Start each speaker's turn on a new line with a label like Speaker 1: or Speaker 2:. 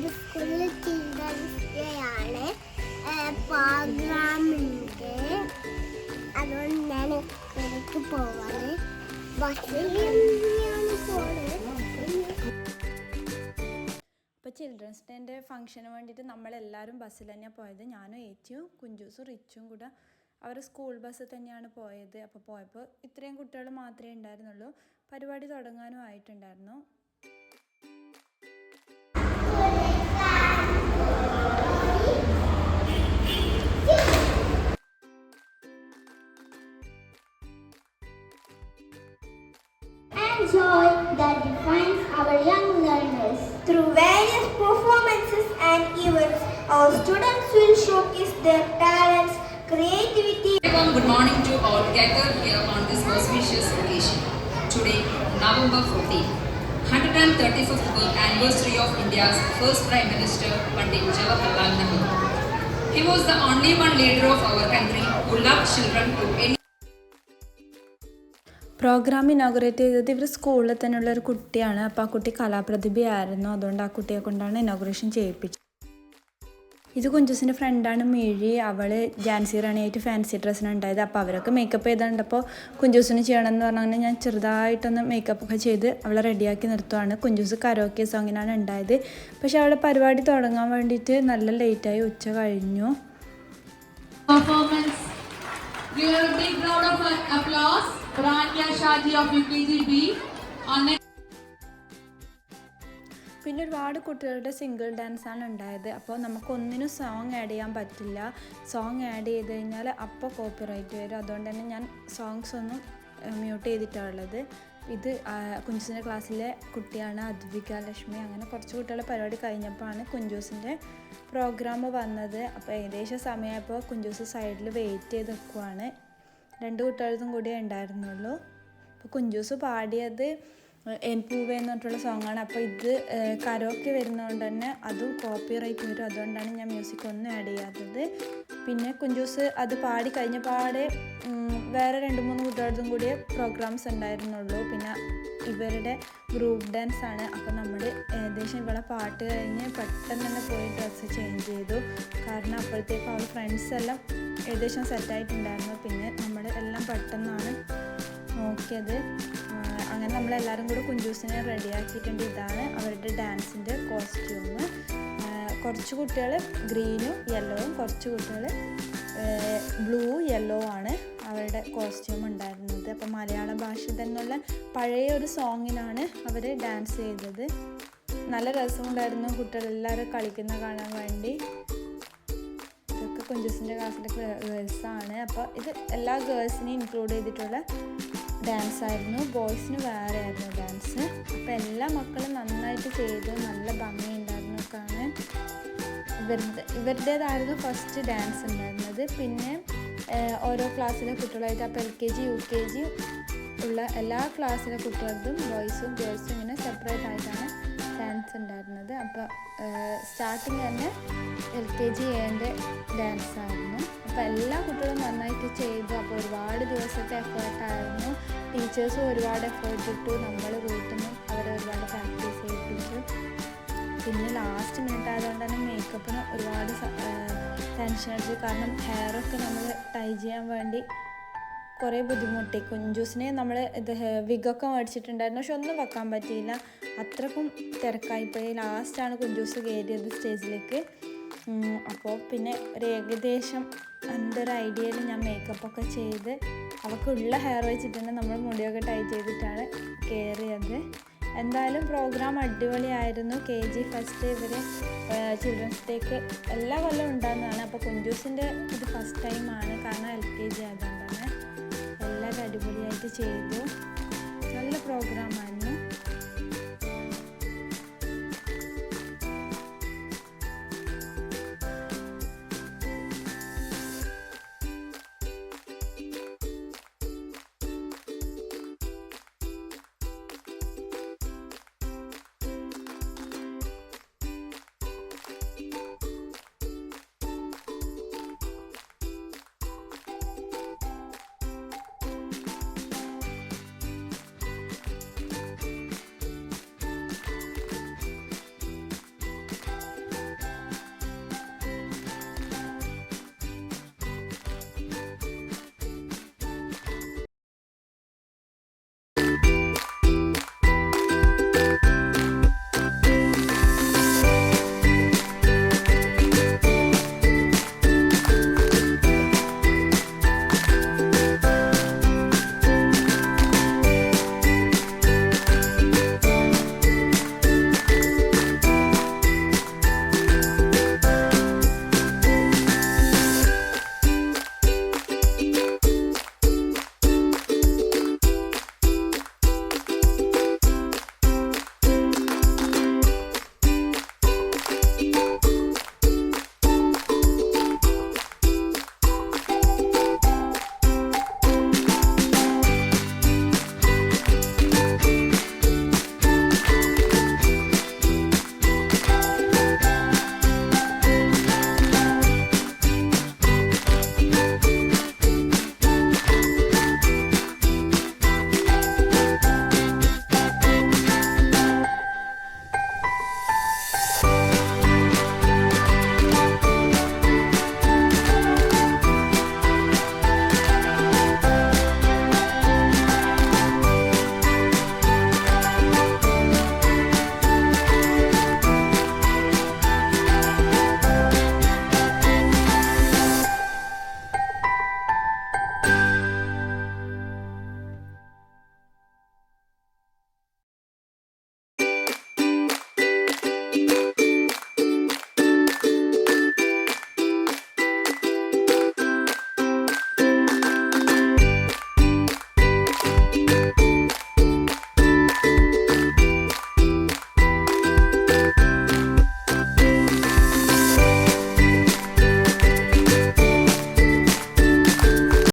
Speaker 1: എന്റെ സ്കൂളിൽ children's day ആണ് പ്രോഗ്രാമുണ്ട് അതുകൊണ്ട് ഞാൻ എനിക്ക് പോവാണ് ബസ്സിൽ
Speaker 2: അപ്പോൾ ചിൽഡ്രൻസ് ഡേന്റെ ഫംഗ്ഷന് വേണ്ടിയിട്ട് നമ്മളെല്ലാവരും ബസ്സിൽ തന്നെയാണ് പോയത്. ഞാനും ഏച്ചിയും കുഞ്ചൂസും റിച്ചും കൂടെ അവർ സ്കൂൾ ബസ് തന്നെയാണ് പോയത്. അപ്പോൾ പോയപ്പോൾ ഇത്രയും കുട്ടികൾ മാത്രമേ ഉണ്ടായിരുന്നുള്ളൂ. പരിപാടി തുടങ്ങാനും ആയിട്ടുണ്ടായിരുന്നു.
Speaker 1: Our students will showcase their talents, creativity,
Speaker 3: Everyone, good morning to all gathered here on this auspicious occasion. Today, November 14, 135th birth anniversary of India's first Prime Minister, Pandit Jawaharlal Nehru. He was the only one leader of our country who loved children to any
Speaker 2: program inaugurate ചെയ്തത് ഇവർ സ്കൂളിൽ തന്നെയുള്ള ഒരു കുട്ടിയാണ് അപ്പോൾ ആ കുട്ടി കലാപ്രതിഭയായിരുന്നു അതുകൊണ്ട് ആ കുട്ടിയെ കൊണ്ടാണ് ഇനോഗ്രേഷൻ ചെയ്യിപ്പിച്ചത് ഇത് കുഞ്ചുസിന്റെ ഫ്രണ്ടാണ് മിഴി. അവൾ ജാൻസി റാണിയായിട്ട് ഫാൻസി ഡ്രസ്സിന് ഉണ്ടായത്. അപ്പോൾ അവരൊക്കെ മേക്കപ്പ് ചെയ്തുകൊണ്ടപ്പോൾ കുഞ്ചൂസിന് ചെയ്യണം എന്ന് പറഞ്ഞാൽ ഞാൻ ചെറുതായിട്ടൊന്ന് മേക്കപ്പ് ഒക്കെ ചെയ്ത് അവളെ റെഡിയാക്കി നിർത്തുവാണ്. കുഞ്ചൂസ് കരോക്കെ സോങ്ങിനാണ് ഉണ്ടായത്. പക്ഷേ അവളെ പരിപാടി തുടങ്ങാൻ വേണ്ടിയിട്ട് നല്ല ലേറ്റായി ഉച്ച കഴിഞ്ഞു.
Speaker 4: Of UKGB.
Speaker 2: ഒരുപാട് കുട്ടികളുടെ സിംഗിൾ ഡാൻസ് ആണ് ഉണ്ടായത്. അപ്പോൾ നമുക്കൊന്നിനും സോങ് ആഡ് ചെയ്യാൻ പറ്റില്ല. സോങ് ആഡ് ചെയ്ത് കഴിഞ്ഞാൽ അപ്പോൾ കോപ്പിറൈറ്റ് വരും. അതുകൊണ്ട് തന്നെ ഞാൻ സോങ്സ് ഒന്നും മ്യൂട്ട് ചെയ്തിട്ടുള്ളത് ഇത് കുഞ്ചൂസിന്റെ ക്ലാസ്സിലെ കുട്ടിയാണ് അദ്വിക ലക്ഷ്മി അങ്ങനെ കുറച്ച് കുട്ടികളുടെ പരിപാടി കഴിഞ്ഞപ്പോഴാണ് കുഞ്ചൂസിന്റെ പ്രോഗ്രാം വന്നത്. അപ്പോൾ ഏകദേശം സമയമായപ്പോൾ കുഞ്ചൂസ് സൈഡിൽ വെയിറ്റ് ചെയ്ത് നിൽക്കുവാണ്. രണ്ട് കുട്ടികളും കൂടിയേ ഉണ്ടായിരുന്നുള്ളൂ. അപ്പോൾ കുഞ്ചൂസ് പാടിയത് എൻ പൂവേ എന്ന് പറഞ്ഞിട്ടുള്ള സോങ്ങാണ് അപ്പോൾ ഇത് കരോക്കെ വരുന്നതുകൊണ്ട് തന്നെ അതും കോപ്പി റൈറ്റ് വരും. അതുകൊണ്ടാണ് ഞാൻ മ്യൂസിക് ഒന്നും ആഡ് ചെയ്യാത്തത്. പിന്നെ കുഞ്ചൂസ് അത് പാടി കഴിഞ്ഞ പാടെ വേറെ രണ്ട് മൂന്ന് കുട്ടികളതും കൂടിയേ പ്രോഗ്രാംസ് ഉണ്ടായിരുന്നുള്ളൂ. പിന്നെ ഇവരുടെ ഗ്രൂപ്പ് ഡാൻസ് ആണ്. അപ്പോൾ നമ്മൾ ഏകദേശം ഇവളെ പാട്ട് കഴിഞ്ഞ് പെട്ടെന്ന് തന്നെ പോയി ഡ്രസ്സ് ചേഞ്ച് ചെയ്തു. കാരണം അപ്പോഴത്തേക്ക് അവൾ ഫ്രണ്ട്സ് എല്ലാം ഏകദേശം സെറ്റായിട്ടുണ്ടായിരുന്നു പിന്നെ നമ്മൾ എല്ലാം പെട്ടെന്നാണ് നോക്കിയത്. അങ്ങനെ നമ്മളെല്ലാവരും കൂടി കുഞ്ചൂസിനെ റെഡിയാക്കിയിട്ടുണ്ട്. ഇതാണ് അവരുടെ ഡാൻസിന്റെ കോസ്റ്റ്യൂം. കുറച്ച് കുട്ടികൾ ഗ്രീനും യെല്ലോയും കുറച്ച് കുട്ടികൾ ബ്ലൂ യെല്ലോ ആണ് അവരുടെ കോസ്റ്റ്യൂം ഉണ്ടായിരുന്നത്. അപ്പോൾ മലയാള ഭാഷ തന്നെയുള്ള പഴയ ഒരു സോങ്ങിനാണ് അവർ ഡാൻസ് ചെയ്തത്. നല്ല രസമുണ്ടായിരുന്നു കുട്ടികളെല്ലാവരും കളിക്കുന്ന കാണാൻ വേണ്ടി. കുഞ്ചൂസിന്റെ ക്ലാസ്സിലെ ഗേൾസാണ് അപ്പോൾ ഇത് എല്ലാ ഗേൾസിനെയും ഇൻക്ലൂഡ് ചെയ്തിട്ടുള്ള ഡാൻസ് ആയിരുന്നു. ബോയ്സിന് വേറെ ആയിരുന്നു ഡാൻസ് അപ്പോൾ എല്ലാ മക്കളും നന്നായിട്ട് ചെയ്തു. നല്ല ഭംഗിയുണ്ടായിരുന്നു. കാണാൻ ഇവരുടെ ഇവരുടേതായിരുന്നു ഫസ്റ്റ് ഡാൻസ് ഉണ്ടായിരുന്നത്. പിന്നെ ഓരോ ക്ലാസ്സിലെ കുട്ടികളായിട്ട് അപ്പോൾ L K G U K G ഉള്ള എല്ലാ ക്ലാസ്സിലെ കുട്ടികൾക്കും ബോയ്സും ഗേൾസും ഇങ്ങനെ സെപ്പറേറ്റ് ആയിട്ടാണ് ഡാൻസ് ഉണ്ടായിരുന്നത് അപ്പോൾ സ്റ്റാർട്ടിങ് തന്നെ എൽ കെ ജി എന്റെ ഡാൻസ് ആയിരുന്നു അപ്പോൾ എല്ലാ കുട്ടികളും നന്നായിട്ട് ചെയ്തു. അപ്പോൾ ഒരുപാട് ദിവസത്തെ എഫേർട്ടായിരുന്നു. ടീച്ചേഴ്സും ഒരുപാട് എഫേർട്ട് ഇട്ടു. നമ്മൾ വീട്ടിൽ നിന്ന് അവരെ ഒരുപാട് പ്രാക്ടീസ് ചെയ്യിപ്പിച്ചു. പിന്നെ ലാസ്റ്റ് മിനിറ്റ് ആയതുകൊണ്ട് തന്നെ മേക്കപ്പിന് ഒരുപാട് ടെൻഷൻ അടിച്ചു. കാരണം ഹെയറൊക്കെ നമ്മൾ ടൈ ചെയ്യാൻ വേണ്ടി കുറേ ബുദ്ധിമുട്ടി. കുഞ്ചൂസിനെ നമ്മൾ ഇത് വിഗൊക്കെ മേടിച്ചിട്ടുണ്ടായിരുന്നു. പക്ഷെ ഒന്നും വെക്കാൻ പറ്റിയില്ല. അത്രക്കും തിരക്കായിപ്പോയി ലാസ്റ്റാണ് കുഞ്ചൂസ് കയറിയത് സ്റ്റേജിലേക്ക്. അപ്പോൾ പിന്നെ ഒരു ഏകദേശം ഒരു ഐഡിയയിൽ ഞാൻ മേക്കപ്പൊക്കെ ചെയ്ത് അവൾക്കുള്ള ഹെയർ വെച്ചിട്ട് തന്നെ നമ്മൾ മുടിയൊക്കെ ടൈ ചെയ്തിട്ടാണ് കയറിയത്. എന്തായാലും പ്രോഗ്രാം അടിപൊളിയായിരുന്നു. കെ ജി ഫസ്റ്റ് ഇവർ ചിൽഡ്രൻസ് ഡേക്ക് എല്ലാ കൊല്ലം ഉണ്ടാകുന്നതാണ് അപ്പോൾ കുഞ്ചൂസിന്റെ ഇത് ഫസ്റ്റ് ടൈമാണ് കാരണം എൽ കെ ജി ആയതുകൊണ്ടാണ്. എല്ലാവരും അടിപൊളിയായിട്ട് ചെയ്തു. നല്ല പ്രോഗ്രാമായിരുന്നു